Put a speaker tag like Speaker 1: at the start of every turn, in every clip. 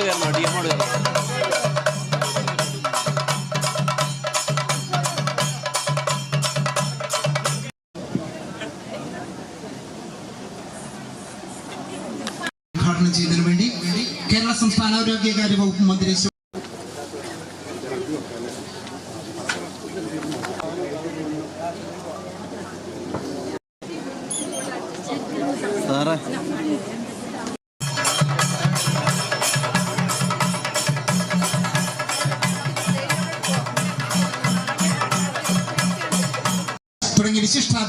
Speaker 1: amor
Speaker 2: y
Speaker 1: amor.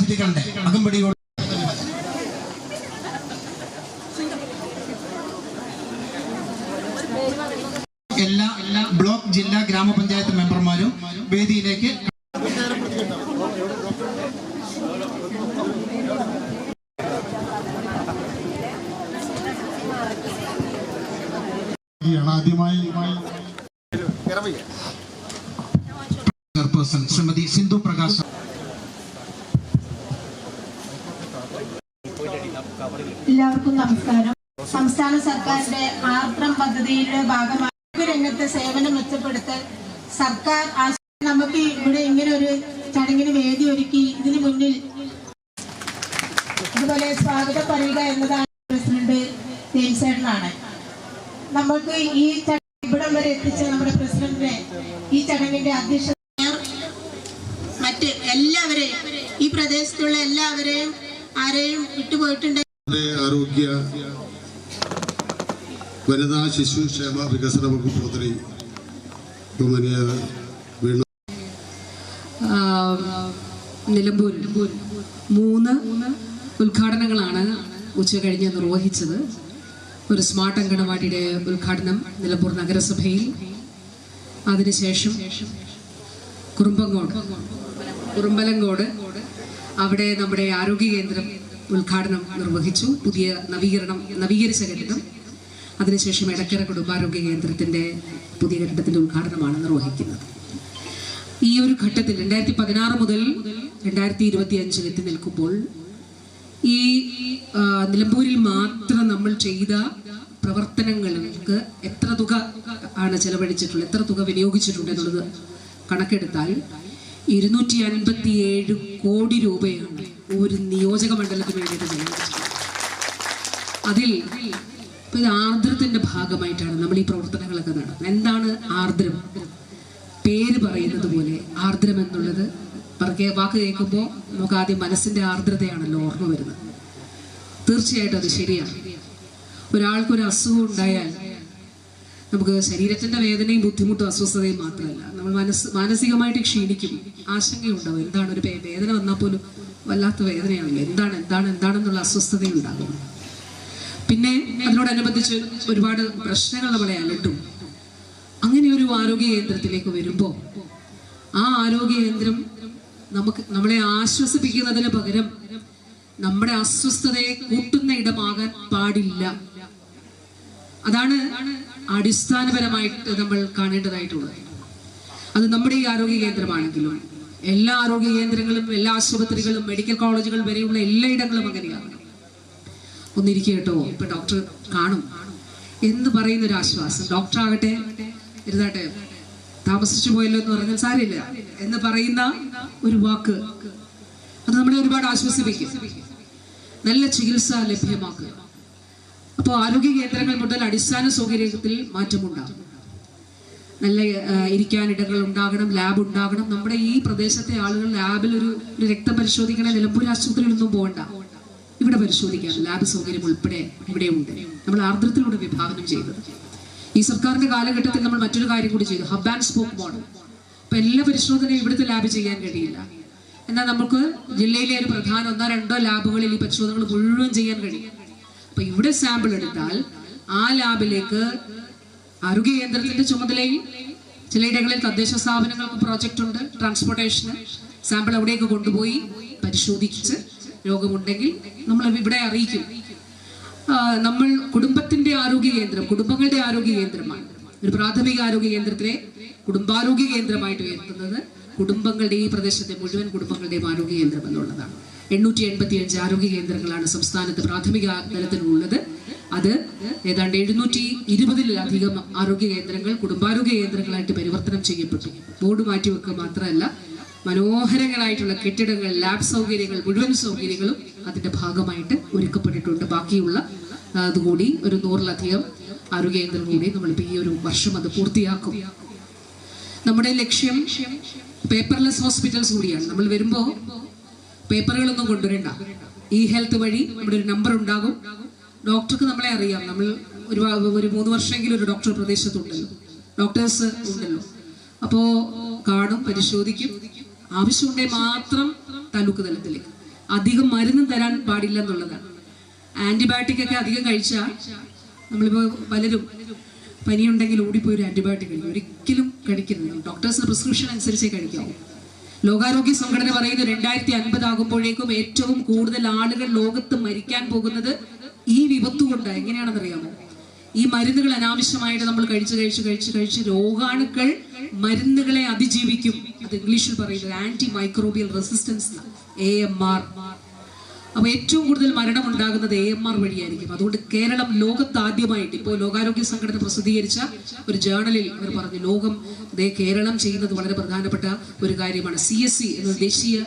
Speaker 1: വിശിഷ്ടാതിഥികളുടെ അകമ്പടിയോട് എല്ലാ എല്ലാ block ജില്ലാ ഗ്രാമപഞ്ചായത്ത് മെമ്പർമാരും വേദിയിലേക്ക്
Speaker 3: ആദ്യമായി.
Speaker 1: ചെയർപേഴ്സൺ ശ്രീമതി സിന്ധു
Speaker 4: എല്ലാവർക്കും നമസ്കാരം. സംസ്ഥാന സർക്കാരിന്റെ ആർദ്രം പദ്ധതിയുടെ ഭാഗമായി രംഗത്തെ സേവനം മെച്ചപ്പെടുത്തൽ സർക്കാർ നമുക്ക് ഇവിടെ ഇങ്ങനെ ഒരു ചടങ്ങിന് വേദി ഒരുക്കി ഇതിനു മുന്നിൽ ഇതുപോലെ സ്വാഗതം പറയുക എന്നതാണ് പ്രസിഡന്റ് ദേവിസേടനാണ് നമുക്ക് ഈ ഇവിടം വരെ എത്തിച്ച നമ്മുടെ പ്രസിഡന്റിനെ ഈ ചടങ്ങിന്റെ അധ്യക്ഷ മറ്റ് എല്ലാവരെയും ഈ പ്രദേശത്തുള്ള എല്ലാവരെയും ആരെയും വിട്ടുപോയിട്ടുണ്ട്.
Speaker 3: ആരോഗ്യ വനിതാ ശിശു ക്ഷേമ വികസന വകുപ്പ് മന്ത്രി
Speaker 5: നിലമ്പൂർ മൂന്ന് ഉദ്ഘാടനങ്ങളാണ് ഉച്ച കഴിഞ്ഞ് നിർവഹിച്ചത്. ഒരു സ്മാർട്ട് അങ്കണവാടിയുടെ ഉദ്ഘാടനം നിലമ്പൂർ നഗരസഭയിൽ. അതിനുശേഷം കുറുമ്പങ്കോട് കുറുമ്പലങ്കോട്. അവിടെ നമ്മുടെ ആരോഗ്യ കേന്ദ്രം ഉദ്ഘാടനം നിർവഹിച്ചു. പുതിയ നവീകരണം നവീകരിച്ച കെട്ടിടം അതിനുശേഷം എടക്കര കുടുംബാരോഗ്യ കേന്ദ്രത്തിന്റെ പുതിയ കെട്ടിടത്തിന്റെ ഉദ്ഘാടനമാണ് നിർവഹിക്കുന്നത്. ഈ ഒരു ഘട്ടത്തിൽ രണ്ടായിരത്തി പതിനാറ് മുതൽ രണ്ടായിരത്തി ഇരുപത്തി അഞ്ചിൽ എത്തി നിൽക്കുമ്പോൾ ഈ നിലമ്പൂരിൽ മാത്രം നമ്മൾ ചെയ്ത പ്രവർത്തനങ്ങൾക്ക് എത്ര തുക ആണ് ചെലവഴിച്ചിട്ടുള്ളത്? എത്ര തുക വിനിയോഗിച്ചിട്ടുണ്ട് എന്നുള്ളത് കണക്കെടുത്താൽ ഇരുന്നൂറ്റി അൻപത്തി ഏഴ് കോടി രൂപയാണ് ഒരു നിയോജക മണ്ഡലത്തിന് വേണ്ടിയിട്ട് ചെലവഴിച്ചത് അതിൽ ഇപ്പൊ ഇത് ആർദ്രത്തിന്റെ ഭാഗമായിട്ടാണ് നമ്മൾ ഈ പ്രവർത്തനങ്ങളൊക്കെ നടത്തുന്നത്. എന്താണ് ആർദ്രം? പേര് പറയുന്നത് പോലെ ആർദ്രം എന്നുള്ളത് പറക്കെ വാക്ക് കേൾക്കുമ്പോൾ നമുക്ക് ആദ്യം മനസ്സിന്റെ ആർദ്രതയാണല്ലോ ഓർമ്മ വരുന്നത്. തീർച്ചയായിട്ടും അത് ശരിയാണ്. ഒരാൾക്കൊരു അസുഖം ഉണ്ടായാൽ നമുക്ക് ശരീരത്തിന്റെ വേദനയും ബുദ്ധിമുട്ടും അസ്വസ്ഥതയും മാത്രമല്ല നമ്മൾ മനസ്സ് മാനസികമായിട്ട് ക്ഷീണിക്കും. ആശങ്കയുണ്ടാവും. എന്താണ് ഒരു വേദന വന്നാൽ പോലും വല്ലാത്ത വേദനയാണല്ലോ. എന്താണ് എന്താണ് എന്താണെന്നുള്ള അസ്വസ്ഥതയുണ്ടാകും. പിന്നെ അതിനോടനുബന്ധിച്ച് ഒരുപാട് പ്രശ്നങ്ങൾ നമ്മളെ അലട്ടും. അങ്ങനെ ഒരു ആരോഗ്യ കേന്ദ്രത്തിലേക്ക് വരുമ്പോൾ ആ ആരോഗ്യ കേന്ദ്രം നമുക്ക് നമ്മളെ ആശ്വസിപ്പിക്കുന്നതിന് പകരം നമ്മുടെ അസ്വസ്ഥതയെ കൂട്ടുന്ന ഇടമാകാൻ പാടില്ല. അതാണ് അടിസ്ഥാനപരമായിട്ട് നമ്മൾ കാണേണ്ടതായിട്ടുള്ളത് അത് നമ്മുടെ ഈ ആരോഗ്യ കേന്ദ്രമാണെങ്കിലും എല്ലാ ആരോഗ്യ കേന്ദ്രങ്ങളും എല്ലാ ആശുപത്രികളും മെഡിക്കൽ കോളേജുകൾ വരെയുള്ള എല്ലായിടങ്ങളും അങ്ങനെയാണ് ഒന്നിരിക്കുക കേട്ടോ ഇപ്പൊ ഡോക്ടർ കാണും. എന്ന് പറയുന്ന ഒരു ആശ്വാസം ഡോക്ടർ ആകട്ടെ ഇരുതാട്ടെ താമസിച്ചു പോയല്ലോ എന്ന് പറഞ്ഞാൽ സാരമില്ല. എന്ന് പറയുന്ന ഒരു വാക്ക്. അത് നമ്മളെ ഒരുപാട് ആശ്വസിപ്പിക്കും. നല്ല ചികിത്സ ലഭ്യമാക്കുക. അപ്പോൾ ആരോഗ്യ കേന്ദ്രങ്ങൾ മുതൽ അടിസ്ഥാന സൗകര്യത്തിൽ മാറ്റമുണ്ടാകും. നല്ല ഇരിക്കാനിടങ്ങൾ ഉണ്ടാകണം ലാബ് ഉണ്ടാകണം. നമ്മുടെ ഈ പ്രദേശത്തെ ആളുകൾ ലാബിൽ ഒരു ഒരു രക്തം പരിശോധിക്കണ നിലമ്പൂർ ആശുപത്രിയിലൊന്നും പോകണ്ട. ഇവിടെ പരിശോധിക്കാം. ലാബ് സൗകര്യം ഉൾപ്പെടെ ഇവിടെയുണ്ട്. നമ്മൾ ആർദ്രത്തിലൂടെ വിഭാവനം ചെയ്തത്. ഈ സർക്കാരിന്റെ കാലഘട്ടത്തിൽ നമ്മൾ മറ്റൊരു കാര്യം കൂടി ചെയ്തു. Hub and spoke model. അപ്പൊ എല്ലാ പരിശോധനയും ഇവിടുത്തെ ലാബ് ചെയ്യാൻ കഴിയില്ല. എന്നാൽ നമുക്ക് ജില്ലയിലെ ഒരു പ്രധാന ഒന്നോ രണ്ടോ ലാബുകളിൽ ഈ പരിശോധനകൾ മുഴുവൻ ചെയ്യാൻ കഴിയും. അപ്പൊ ഇവിടെ സാമ്പിൾ എടുത്താൽ ആ ലാബിലേക്ക് ആരോഗ്യ കേന്ദ്രത്തിന്റെ ചുമതലയിൽ ചിലയിടങ്ങളിൽ തദ്ദേശ സ്ഥാപനങ്ങൾക്ക് പ്രോജക്റ്റ് ഉണ്ട്. ട്രാൻസ്പോർട്ടേഷന് സാമ്പിൾ അവിടേക്ക് കൊണ്ടുപോയി പരിശോധിച്ച് രോഗമുണ്ടെങ്കിൽ നമ്മൾ ഇവിടെ അറിയിക്കും. നമ്മൾ കുടുംബത്തിന്റെ ആരോഗ്യ കേന്ദ്രം കുടുംബങ്ങളുടെ ആരോഗ്യ കേന്ദ്രമാണ്. ഒരു പ്രാഥമിക ആരോഗ്യ കേന്ദ്രത്തിലെ കുടുംബാരോഗ്യ കേന്ദ്രമായിട്ട് ഉയർത്തുന്നത്. കുടുംബങ്ങളുടെ ഈ പ്രദേശത്തെ മുഴുവൻ കുടുംബങ്ങളുടെയും ആരോഗ്യ കേന്ദ്രം എന്നുള്ളതാണ്. എണ്ണൂറ്റി എൺപത്തി അഞ്ച് ആരോഗ്യ കേന്ദ്രങ്ങളാണ് സംസ്ഥാനത്ത് പ്രാഥമിക തലത്തിലുള്ളത്. അത് ഏതാണ്ട് എഴുന്നൂറ്റി ഇരുപതിലധികം ആരോഗ്യ കേന്ദ്രങ്ങൾ കുടുംബാരോഗ്യ കേന്ദ്രങ്ങളായിട്ട് പരിവർത്തനം ചെയ്യപ്പെട്ടു. ബോർഡ് മാറ്റിവെക്കുക മാത്രമല്ല മനോഹരങ്ങളായിട്ടുള്ള കെട്ടിടങ്ങൾ ലാബ് സൗകര്യങ്ങൾ മുഴുവൻ സൗകര്യങ്ങളും അതിന്റെ ഭാഗമായിട്ട് ഒരുക്കപ്പെട്ടിട്ടുണ്ട്. ബാക്കിയുള്ള അതുകൂടി ഒരു നൂറിലധികം ആരോഗ്യ കേന്ദ്രം കൂടി നമ്മളിപ്പോൾ ഈ ഒരു വർഷം അത് പൂർത്തിയാക്കും. നമ്മുടെ ലക്ഷ്യം പേപ്പർലെസ് ഹോസ്പിറ്റൽസ് കൂടിയാണ്. നമ്മൾ വരുമ്പോൾ പേപ്പറുകളൊന്നും കൊണ്ടുവരണ്ട. ഇ ഹെൽത്ത് വഴി നമ്മുടെ ഒരു നമ്പർ ഉണ്ടാകും. ഡോക്ടർക്ക് നമ്മളെ അറിയാം. നമ്മൾ ഒരു ഒരു മൂന്ന് വർഷമെങ്കിലും ഒരു ഡോക്ടർ പ്രദേശത്തുണ്ടല്ലോ. ഡോക്ടേഴ്സ് ഉണ്ടല്ലോ. അപ്പോ കാണും പരിശോധിക്കും. ആവശ്യമുണ്ടെങ്കിൽ മാത്രം താലൂക്ക് തലത്തിലേക്ക്. അധികം മരുന്നും തരാൻ പാടില്ല എന്നുള്ളതാണ്. ആന്റിബയോട്ടിക് ഒക്കെ അധികം കഴിച്ചാൽ നമ്മളിപ്പോ പലരും പനിയുണ്ടെങ്കിൽ ഓടിപ്പോയി ഒരു ആന്റിബയോട്ടിക് കഴിക്കും. ഒരിക്കലും കഴിക്കരുത് ഡോക്ടേഴ്സിന്റെ പ്രിസ്ക്രിപ്ഷൻ അനുസരിച്ചേ കഴിക്കാവൂ. ലോകാരോഗ്യ സംഘടന പറയുന്നത് രണ്ടായിരത്തി അൻപത് ആകുമ്പോഴേക്കും ഏറ്റവും കൂടുതൽ ആളുകൾ ലോകത്ത് മരിക്കാൻ പോകുന്നത് ഈ വിപത്ത് കൊണ്ട്. എങ്ങനെയാണെന്ന് അറിയാമോ? ഈ മരുന്നുകൾ അനാവശ്യമായിട്ട് നമ്മൾ കഴിച്ച് കഴിച്ച് കഴിച്ച് കഴിച്ച് രോഗാണുക്കൾ മരുന്നുകളെ അതിജീവിക്കും. അത് ഇംഗ്ലീഷിൽ പറയുന്നത് antimicrobial resistance A M R അപ്പൊ ഏറ്റവും കൂടുതൽ മരണം ഉണ്ടാകുന്നത് എ എം ആർ വഴിയായിരിക്കും. അതുകൊണ്ട് കേരളം ലോകത്ത് ആദ്യമായിട്ട് ഇപ്പോൾ ലോകാരോഗ്യ സംഘടന പ്രസിദ്ധീകരിച്ച ഒരു ജേണലിൽ അവർ പറഞ്ഞു ലോകം ദേ കേരളം ചെയ്യുന്നത് വളരെ പ്രധാനപ്പെട്ട ഒരു കാര്യമാണ്. സി എസ് സി എന്ന ദേശീയ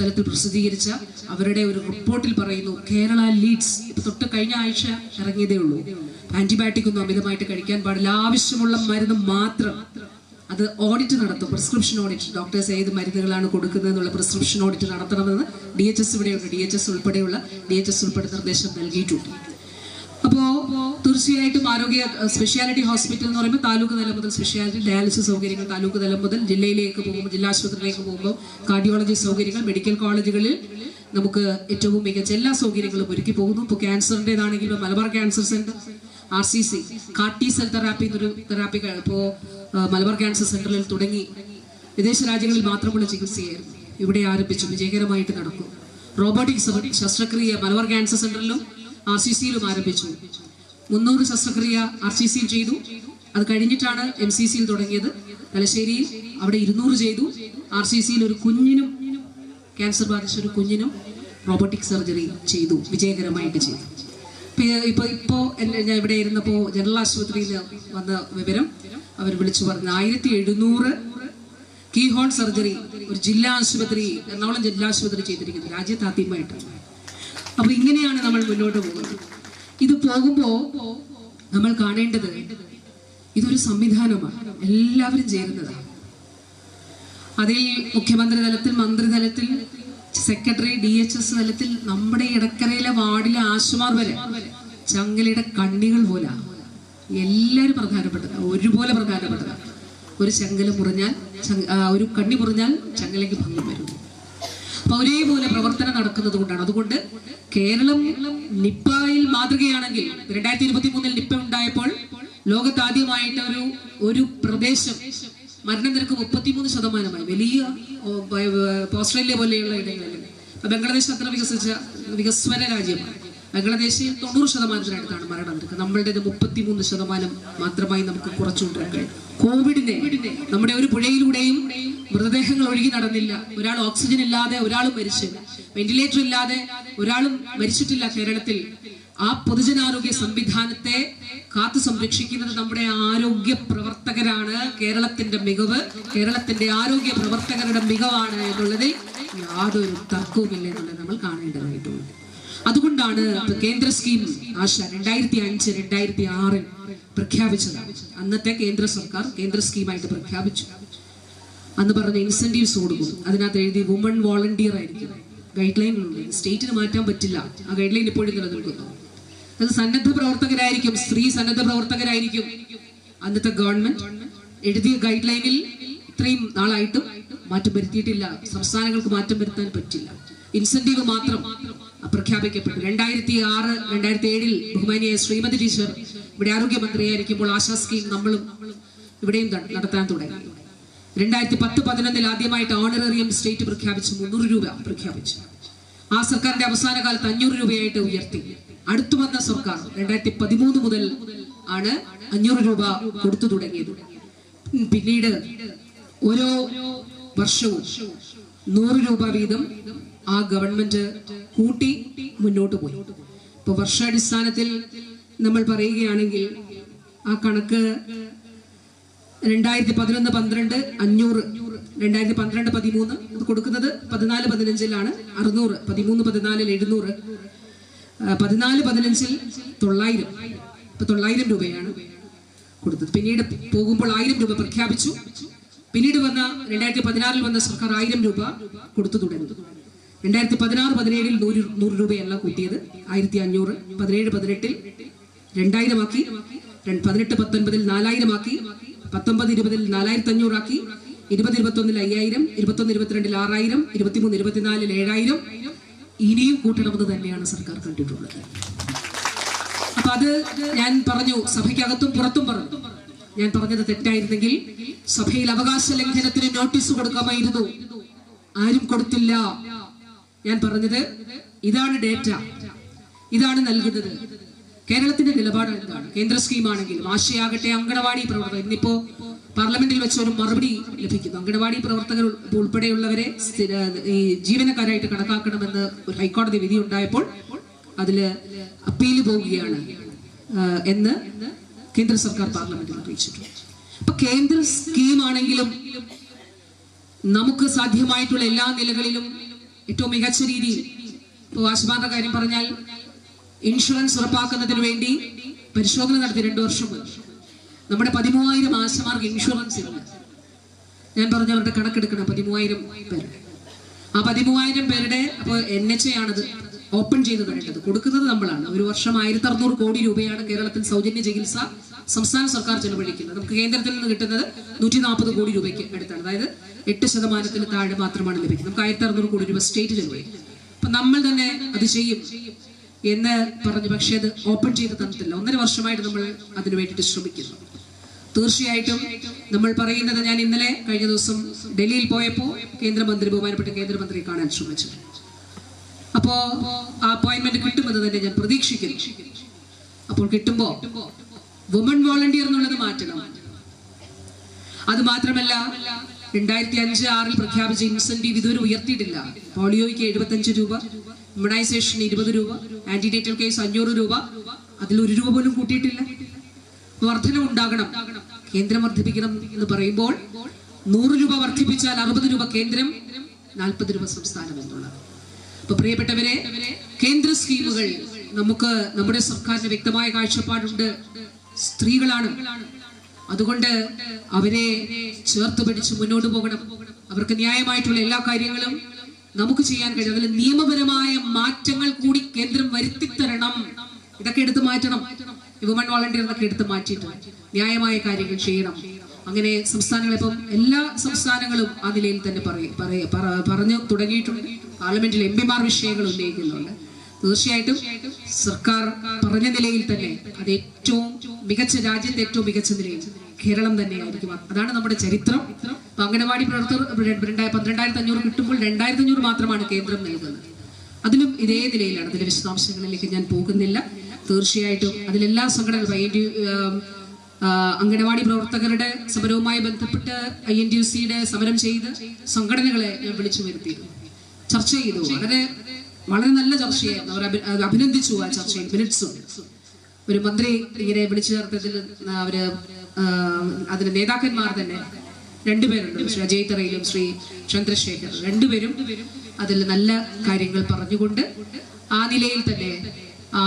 Speaker 5: തലത്തിൽ പ്രസിദ്ധീകരിച്ച അവരുടെ ഒരു റിപ്പോർട്ടിൽ പറയുന്നു കേരള ലീഡ്സ് ഇപ്പൊ തൊട്ട് കഴിഞ്ഞ ആഴ്ച ഇറങ്ങിയതേ ഉള്ളൂ. ആന്റിബയോട്ടിക് ഒന്നും അമിതമായിട്ട് കഴിക്കാൻ പാടില്ല. ആവശ്യമുള്ള മരുന്ന് മാത്രം അത് ഓഡിറ്റ് നടത്തും. പ്രിസ്ക്രിപ്ഷൻ ഓഡിറ്റ് ഡോക്ടേഴ്സ് ഏത് മരുന്നുകളാണ് കൊടുക്കുന്നത് എന്നുള്ള പ്രിസ്ക്രിപ്ഷൻ ഓഡിറ്റ് നടത്തണമെന്ന് ഡി എച്ച് എസ് ഇവിടെയുണ്ട്. ഡി എച്ച് എസ് ഉൾപ്പെടെയുള്ള ഡി എച്ച് എസ് ഉൾപ്പെടെ നിർദ്ദേശം നൽകിയിട്ടുണ്ട്. അപ്പോൾ തീർച്ചയായിട്ടും ആരോഗ്യ സ്പെഷ്യാലിറ്റി ഹോസ്പിറ്റൽ എന്ന് പറയുമ്പോൾ താലൂക്ക് തലം മുതൽ സ്പെഷ്യാലിറ്റി ഡയാലിസിസ് സൗകര്യങ്ങൾ താലൂക്ക് തലം മുതൽ ജില്ലയിലേക്ക് പോകുമ്പോൾ ജില്ലാ ആശുപത്രിയിലേക്ക് പോകുമ്പോൾ കാർഡിയോളജി സൗകര്യങ്ങൾ മെഡിക്കൽ കോളേജുകളിൽ നമുക്ക് ഏറ്റവും മികച്ച എല്ലാ സൗകര്യങ്ങളും ഒരുക്കി പോകുന്നു. ഇപ്പോൾ ക്യാൻസറിന്റെതാണെങ്കിലും Malabar cancer centre R C C CAR T cell therapy എന്നൊരു തെറാപ്പി ഇപ്പോൾ മലബാർ ക്യാൻസർ സെന്ററിൽ തുടങ്ങി. വിദേശ രാജ്യങ്ങളിൽ മാത്രമുള്ള ചികിത്സയായിരുന്നു. ഇവിടെ ആരംഭിച്ചു. വിജയകരമായിട്ട് നടക്കും റോബോട്ടിക് ശസ്ത്രക്രിയ മലബാർ ക്യാൻസർ സെന്ററിലും ആർ സി സിയിലും ആരംഭിച്ചു. മുന്നൂറ് ശസ്ത്രക്രിയ ആർ സി സിയിൽ ചെയ്തു. അത് കഴിഞ്ഞിട്ടാണ് എം സി സിയിൽ തുടങ്ങിയത്. തലശ്ശേരിയിൽ അവിടെ ഇരുന്നൂറ് ചെയ്തു. ആർ സി സിയിൽ ഒരു കുഞ്ഞിനും ക്യാൻസർ ബാധിച്ച ഒരു കുഞ്ഞിനും റോബോട്ടിക് സർജറി ചെയ്തു. വിജയകരമായിട്ട് ചെയ്തു. ഇപ്പൊ- ഇപ്പൊ ഞാൻ ഇവിടെ ഇരുന്നപ്പോ ജനറൽ ആശുപത്രിയിൽ വന്ന വിവരം അവർ വിളിച്ചു പറഞ്ഞു. ആയിരത്തി എഴുന്നൂറ് കീ ഹോൺ സർജറി ഒരു ജില്ലാ ആശുപത്രി എറണാകുളം ജില്ലാ ആശുപത്രി ചെയ്തിരിക്കുന്നത് രാജ്യത്ത് ആദ്യമായിട്ട് അപ്പൊ ഇങ്ങനെയാണ് നമ്മൾ മുന്നോട്ട് പോകുന്നത്. ഇത് പോകുമ്പോ നമ്മൾ കാണേണ്ടത് ഇതൊരു സംവിധാനമാണ്. എല്ലാവരും ചേരുന്നതാണ്. അതിൽ മുഖ്യമന്ത്രി തലത്തിൽ മന്ത്രിതലത്തിൽ സെക്രട്ടറി ഡി എച്ച് എസ് തലത്തിൽ നമ്മുടെ ഇടക്കരയിലെ വാർഡിലെ ആശുമാർ വരെ ചങ്ങലയുടെ കണ്ണികൾ പോലെ. എല്ലാവരും പ്രധാനപ്പെട്ടതാണ് ഒരുപോലെ പ്രധാനപ്പെട്ടതാണ് ഒരു ചങ്ങല മുറിഞ്ഞാൽ ഒരു കണ്ണി മുറിഞ്ഞാൽ ചങ്ങലയ്ക്ക് ഭംഗം വരും. അപ്പൊ ഒരേപോലെ പ്രവർത്തനം നടക്കുന്നത് കൊണ്ടാണ്. അതുകൊണ്ട് കേരളം നിപ്പയിൽ മാതൃകയാണെങ്കിൽ രണ്ടായിരത്തി ഇരുപത്തി മൂന്നിൽ നിപ്പ ഉണ്ടായപ്പോൾ ലോകത്ത് ആദ്യമായിട്ട് ഒരു ഒരു പ്രദേശം മരണനിരക്ക് മുപ്പത്തിമൂന്ന് ശതമാനമായി. വലിയ ഓസ്ട്രേലിയ പോലെയുള്ള ഇടങ്ങളിൽ ബംഗ്ലാദേശ് അത്ര വികസിച്ച വികസ്വര രാജ്യമാണ്. ബംഗ്ലാദേശിൽ തൊണ്ണൂറ് ശതമാനത്തിനടുത്താണ് മരണനിരക്ക് നമ്മളുടേത് മുപ്പത്തിമൂന്ന് ശതമാനം മാത്രമായി നമുക്ക് കുറച്ചുകൊണ്ടിരിക്കാൻ കഴിയും. കോവിഡിനെ നമ്മുടെ ഒരു പുഴയിലൂടെയും മൃതദേഹങ്ങൾ ഒഴുകി നടന്നില്ല. ഒരാൾ ഓക്സിജൻ ഇല്ലാതെ ഒരാളും മരിച്ചില്ല വെന്റിലേറ്റർ ഇല്ലാതെ ഒരാളും മരിച്ചിട്ടില്ല കേരളത്തിൽ. ആ പൊതുജനാരോഗ്യ സംവിധാനത്തെ കാത്തു സംരക്ഷിക്കുന്നത് നമ്മുടെ ആരോഗ്യ പ്രവർത്തകരാണ്. കേരളത്തിന്റെ മികവ് കേരളത്തിന്റെ ആരോഗ്യ പ്രവർത്തകരുടെ മികവാണ് എന്നുള്ളതിൽ യാതൊരു തർക്കവുമില്ല എന്നുള്ളത് നമ്മൾ കാണേണ്ടതായിട്ടുണ്ട്. അതുകൊണ്ടാണ് കേന്ദ്ര സ്കീം ആശ രണ്ടായിരത്തി അഞ്ച് രണ്ടായിരത്തി ആറിൽ പ്രഖ്യാപിച്ചത്. അന്നത്തെ കേന്ദ്ര സർക്കാർ കേന്ദ്ര സ്കീമായിട്ട് പ്രഖ്യാപിച്ചു. അന്ന് പറഞ്ഞ ഇൻസെന്റീവ്സ് കൊടുക്കും. അതിനകത്ത് എഴുതി വുമൺ വോളണ്ടിയർ ആയിരിക്കും. ഗൈഡ് ലൈൻ ഉണ്ട് സ്റ്റേറ്റിന് മാറ്റാൻ പറ്റില്ല. ആ ഗൈഡ് ലൈൻ ഇപ്പോഴും നിലനിൽക്കുന്നു. അത് സന്നദ്ധ പ്രവർത്തകരായിരിക്കും സ്ത്രീ സന്നദ്ധ പ്രവർത്തകരായിരിക്കും. അന്നത്തെ ഗവൺമെന്റ് എഴുതിയ ഗൈഡ് ലൈനിൽ ഇത്രയും നാളായിട്ടും മാറ്റം വരുത്തിയിട്ടില്ല. സംസ്ഥാനങ്ങൾക്ക് മാറ്റം വരുത്താൻ പറ്റില്ല. ഇൻസെന്റീവ് മാത്രം പ്രഖ്യാപിക്കപ്പെട്ടു. രണ്ടായിരത്തി ആറ് രണ്ടായിരത്തി ഏഴിൽ ബഹുമാനിയായ ശ്രീമതി ടീച്ചർ ഇവിടെ ആരോഗ്യമന്ത്രിയായിരിക്കുമ്പോൾ ആശാ സ്കീം നമ്മളും ഇവിടെയും നടത്താൻ തുടങ്ങി. രണ്ടായിരത്തി പത്ത് പതിനൊന്നിൽ ആദ്യമായിട്ട് ഓണറേറിയം സ്റ്റേറ്റ് പ്രഖ്യാപിച്ചു മുന്നൂറ് രൂപ പ്രഖ്യാപിച്ചു. ആ സർക്കാരിന്റെ അവസാന കാലത്ത് അഞ്ഞൂറ് രൂപയായിട്ട് ഉയർത്തി. അടുത്തു വന്ന സർക്കാർ രണ്ടായിരത്തി പതിമൂന്ന് മുതൽ ആണ് അഞ്ഞൂറ് രൂപ കൊടുത്തു തുടങ്ങിയത്. പിന്നീട് ഓരോ വർഷവും നൂറ് രൂപ വീതം ആ ഗവൺമെന്റ് കൂട്ടി മുന്നോട്ട് പോയി. ഇപ്പൊ വർഷാടിസ്ഥാനത്തിൽ നമ്മൾ പറയുകയാണെങ്കിൽ ആ കണക്ക് രണ്ടായിരത്തി പതിനൊന്ന് പന്ത്രണ്ട് അഞ്ഞൂറ് രണ്ടായിരത്തി പന്ത്രണ്ട് പതിമൂന്ന് കൊടുക്കുന്നത് പതിനാല് പതിനഞ്ചിലാണ് അറുന്നൂറ് പതിമൂന്ന് പതിനാലിൽ എഴുന്നൂറ് പതിനാല് പതിനഞ്ചിൽ തൊള്ളായിരം. ഇപ്പൊ തൊള്ളായിരം രൂപയാണ് കൊടുത്തത്. പിന്നീട് പോകുമ്പോൾ ആയിരം രൂപ പ്രഖ്യാപിച്ചു. പിന്നീട് വന്ന രണ്ടായിരത്തി പതിനാറിൽ വന്ന സർക്കാർ ആയിരം രൂപ കൊടുത്തു തുടങ്ങി. രണ്ടായിരത്തി പതിനാറ് പതിനേഴിൽ നൂറ് നൂറ് രൂപയല്ല കൂട്ടിയത്. ആയിരത്തി അഞ്ഞൂറ് പതിനേഴ് പതിനെട്ടിൽ രണ്ടായിരമാക്കി. രണ്ട് പതിനെട്ട് പത്തൊൻപതിൽ നാലായിരമാക്കി. പത്തൊമ്പത് ഇരുപതിൽ നാലായിരത്തി അഞ്ഞൂറാക്കി ഇരുപത് ഇരുപത്തൊന്നിൽ അയ്യായിരം. ഇരുപത്തൊന്ന് ഇരുപത്തിരണ്ടിൽ ആറായിരം. ഇരുപത്തിമൂന്ന് ഇരുപത്തിനാലിൽ ഏഴായിരം. ഇനിയും കൂട്ടണമെന്ന് തന്നെയാണ് സർക്കാർ കണ്ടിട്ടുള്ളത്. അപ്പൊ അത് ഞാൻ പറഞ്ഞു സഭയ്ക്കകത്തും പുറത്തും പറഞ്ഞു. ഞാൻ പറഞ്ഞത് തെറ്റായിരുന്നെങ്കിൽ സഭയിൽ അവകാശ ലംഘനത്തിന് നോട്ടീസ് കൊടുക്കാമായിരുന്നു. ആരും കൊടുത്തില്ല. ഞാൻ പറഞ്ഞത് ഇതാണ് ഡേറ്റ ഇതാണ് നൽകുന്നത്. കേരളത്തിന്റെ നിലപാട് എന്താണ്? കേന്ദ്ര സ്കീമാണെങ്കിലും ആശയാകട്ടെ അങ്കണവാടി പ്രവർത്തനം. ഇന്നിപ്പോ പാർലമെന്റിൽ വെച്ച് ഒരു മറുപടി ലഭിക്കുന്നു. അംഗനവാടി പ്രവർത്തകർ ഉൾപ്പെടെയുള്ളവരെ ഈ ജീവനക്കാരായിട്ട് കണക്കാക്കണമെന്ന് ഒരു ഹൈക്കോടതി വിധി ഉണ്ടായപ്പോൾ അതിൽ അപ്പീൽ പോവുകയാണ് എന്ന് കേന്ദ്ര സർക്കാർ പാർലമെന്റിൽ അറിയിച്ചിട്ടുണ്ട്. അപ്പൊ കേന്ദ്ര സ്കീമാണെങ്കിലും നമുക്ക് സാധ്യമായിട്ടുള്ള എല്ലാ നിലകളിലും ഏറ്റവും മികച്ച രീതിയിൽ ഇപ്പോൾ ആശുമാരുടെ കാര്യം പറഞ്ഞാൽ ഇൻഷുറൻസ് ഉറപ്പാക്കുന്നതിന് വേണ്ടി പരിശോധന നടത്തി രണ്ടു വർഷം നമ്മുടെ പതിമൂവായിരം ആശമാർക്ക് ഇൻഷുറൻസ് ഇല്ല ഞാൻ പറഞ്ഞ അവരുടെ കണക്കെടുക്കണം പതിമൂവായിരം പേരുടെ ആ പതിമൂവായിരം പേരുടെ അപ്പോൾ എൻ എച്ച് ആണത് ഓപ്പൺ ചെയ്ത് കഴിഞ്ഞത് കൊടുക്കുന്നത് നമ്മളാണ്. ഒരു വർഷം ആയിരത്തി അറുന്നൂറ് കോടി രൂപയാണ് കേരളത്തിൽ സൗജന്യ ചികിത്സ സംസ്ഥാന സർക്കാർ ചെലവഴിക്കുന്നത്. നമുക്ക് കേന്ദ്രത്തിൽ നിന്ന് കിട്ടുന്നത് നൂറ്റി നാൽപ്പത് കോടി രൂപയ്ക്ക് അടുത്താണ്. അതായത് എട്ട് ശതമാനത്തിന് താഴെ മാത്രമാണ് ലഭിക്കുന്നത്. നമുക്ക് ആയിരത്തി അറുന്നൂറ് കോടി രൂപ സ്റ്റേറ്റ് ചെലവഴിക്കും. അപ്പൊ നമ്മൾ തന്നെ അത് ചെയ്യും. എന്ന് പറഞ്ഞു. പക്ഷേ അത് ഓപ്പൺ ചെയ്ത് തന്നിട്ടില്ല. ഒന്നര വർഷമായിട്ട് നമ്മൾ അതിനു വേണ്ടിയിട്ട് ശ്രമിക്കുന്നു. തീർച്ചയായിട്ടും നമ്മൾ പറയുന്നത് ഞാൻ ഇന്നലെ കഴിഞ്ഞ ദിവസം ഡൽഹിയിൽ പോയപ്പോൾ കേന്ദ്രമന്ത്രി ബഹുമാനപ്പെട്ട കേന്ദ്രമന്ത്രിയെ കാണാൻ ശ്രമിച്ചു. അപ്പോ ആ അപ്പോയിന്റ്മെന്റ് കിട്ടുമെന്ന് തന്നെ ഞാൻ പ്രതീക്ഷിക്കുന്നു. അപ്പോൾ കിട്ടുമ്പോ വുമൺ വോളണ്ടിയർ എന്നുള്ളത് മാറ്റണം. അത് മാത്രമല്ല രണ്ടായിരത്തി അഞ്ച് ആറിൽ പ്രഖ്യാപിച്ച ഇൻസെന്റീവ് ഇതുവരെ ഉയർത്തിയിട്ടില്ല. പോളിയോയ്ക്ക് എഴുപത്തഞ്ച് രൂപ. ഇമ്മ്യൂണൈസേഷൻ ഇരുപത് രൂപ ആന്റിനേറ്റൽ കേസ് അഞ്ഞൂറ് രൂപ. അതിൽ ഒരു രൂപ പോലും കൂട്ടിയിട്ടില്ല. വർധന ഉണ്ടാകണം. കേന്ദ്രം വർദ്ധിപ്പിക്കണം എന്ന് പറയുമ്പോൾ നൂറ് രൂപ വർദ്ധിപ്പിച്ചാൽ അറുപത് രൂപ കേന്ദ്രം നാൽപ്പത് രൂപ സംസ്ഥാനം എന്നുള്ളത് അപ്പൊ പ്രിയപ്പെട്ടവരെ കേന്ദ്ര സ്കീമുകൾ നമുക്ക് നമ്മുടെ സർക്കാരിന്റെ വ്യക്തമായ കാഴ്ചപ്പാടുണ്ട്. സ്ത്രീകളാണ്. അതുകൊണ്ട് അവരെ ചേർത്ത് പിടിച്ച് മുന്നോട്ട് പോകണം. അവർക്ക് ന്യായമായിട്ടുള്ള എല്ലാ കാര്യങ്ങളും നമുക്ക് ചെയ്യാൻ കഴിയും. അതിൽ നിയമപരമായ മാറ്റങ്ങൾ കൂടി കേന്ദ്രം വരുത്തി തരണം ഇതൊക്കെ എടുത്തു മാറ്റണം. വുമൺ വോളണ്ടിയർ എന്നൊക്കെ എടുത്ത് മാറ്റിയിട്ട് ന്യായമായ കാര്യങ്ങൾ ചെയ്യണം. അങ്ങനെ സംസ്ഥാനങ്ങളിപ്പം എല്ലാ സംസ്ഥാനങ്ങളും ആ നിലയിൽ തന്നെ പറഞ്ഞു തുടങ്ങിയിട്ടുണ്ട്. പാർലമെന്റിൽ എം പിമാർ വിഷയങ്ങൾ ഉന്നയിക്കുന്നുണ്ട്. തീർച്ചയായിട്ടും സർക്കാർ പറഞ്ഞ നിലയിൽ തന്നെ അത് ഏറ്റവും മികച്ച രാജ്യത്തെ ഏറ്റവും മികച്ച നിലയിൽ കേരളം തന്നെയായിരിക്കും. അതാണ് നമ്മുടെ ചരിത്രം. അംഗനവാടി പ്രവർത്തകർ രണ്ടായി- പന്ത്രണ്ടായിരത്തി അഞ്ഞൂറ് കിട്ടുമ്പോൾ രണ്ടായിരത്തി അഞ്ഞൂറ് മാത്രമാണ് കേന്ദ്രം നൽകുന്നത്. അതിലും ഇതേ നിലയിലാണ്. അതിന്റെ വിശദാംശങ്ങളിലേക്ക് ഞാൻ പോകുന്നില്ല. തീർച്ചയായിട്ടും അതിലെല്ലാ സംഘടനകളും ഐ എൻ ഡി അംഗനവാടി പ്രവർത്തകരുടെ സമരവുമായി ബന്ധപ്പെട്ട് ഐ എൻ ഡി സിയുടെ സമരം ചെയ്ത് സംഘടനകളെ ഞാൻ വിളിച്ചു വരുത്തിയിരുന്നു. ചർച്ച ചെയ്തു. വളരെ വളരെ നല്ല ചർച്ചയായിരുന്നു. അവർ അഭിനന്ദിച്ചു ആ ചർച്ചയിൽ. മിനിറ്റ്സും ഒരു മന്ത്രി ഇങ്ങനെ വിളിച്ചു ചേർത്തതിൽ അവർ അതിന്റെ നേതാക്കന്മാർ തന്നെ രണ്ടുപേരുണ്ട്. ശ്രീ അജയ് തറയിലും ശ്രീ ചന്ദ്രശേഖർ. രണ്ടുപേരും അതിൽ നല്ല കാര്യങ്ങൾ പറഞ്ഞുകൊണ്ട് ആ നിലയിൽ തന്നെ ആ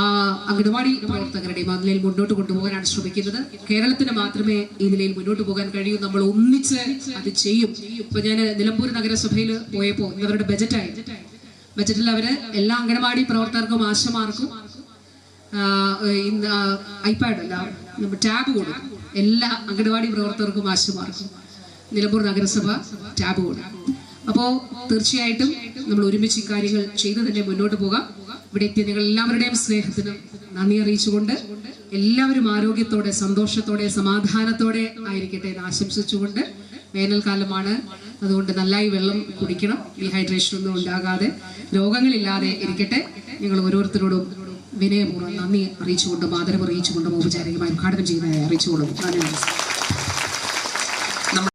Speaker 5: അംഗനവാടി പ്രവർത്തകരുടെയും ആ നിലയിൽ മുന്നോട്ട് കൊണ്ടുപോകാനാണ് ശ്രമിക്കുന്നത്. കേരളത്തിന് മാത്രമേ ഈ നിലയിൽ മുന്നോട്ട് പോകാൻ കഴിയൂ. നമ്മൾ ഒന്നിച്ച് അത് ചെയ്യും. ഇപ്പൊ ഞാൻ നിലമ്പൂർ നഗരസഭയിൽ പോയപ്പോൾ ഇന്നവരുടെ ബജറ്റായി. ബജറ്റിൽ അവർ എല്ലാ അംഗനവാടി പ്രവർത്തകർക്കും ആശമാർക്കും ഐപാഡ് അല്ല ടാബ് കൊടുക്കും. എല്ലാ അംഗനവാടി പ്രവർത്തകർക്കും ആശമാർക്കും. നിലമ്പൂർ നഗരസഭ ടാബ് കൊടുക്കും അപ്പോൾ തീർച്ചയായിട്ടും നമ്മൾ ഒരുമിച്ച് ഇക്കാര്യങ്ങൾ കാര്യങ്ങൾ ചെയ്തു തന്നെ മുന്നോട്ട് പോകാം. ഇവിടെ എത്തിയ നിങ്ങൾ എല്ലാവരുടെയും സ്നേഹത്തിനും നന്ദി അറിയിച്ചുകൊണ്ട് എല്ലാവരും ആരോഗ്യത്തോടെ സന്തോഷത്തോടെ സമാധാനത്തോടെ ആയിരിക്കട്ടെ എന്ന് ആശംസിച്ചുകൊണ്ട് വേനൽക്കാലമാണ്. അതുകൊണ്ട് നല്ലായി വെള്ളം കുടിക്കണം. ഡീഹൈഡ്രേഷൻ ഒന്നും ഉണ്ടാകാതെ രോഗങ്ങളില്ലാതെ ഇരിക്കട്ടെ. നിങ്ങൾ ഓരോരുത്തരോടും വിനയപൂർവം നന്ദി അറിയിച്ചുകൊണ്ടും ആദരവ് അറിയിച്ചുകൊണ്ടും ഔപചാരികമായി ഉദ്ഘാടനം ചെയ്യുന്നതായി അറിയിച്ചുകൊള്ളുന്നു നന്ദി നമസ്കാരം.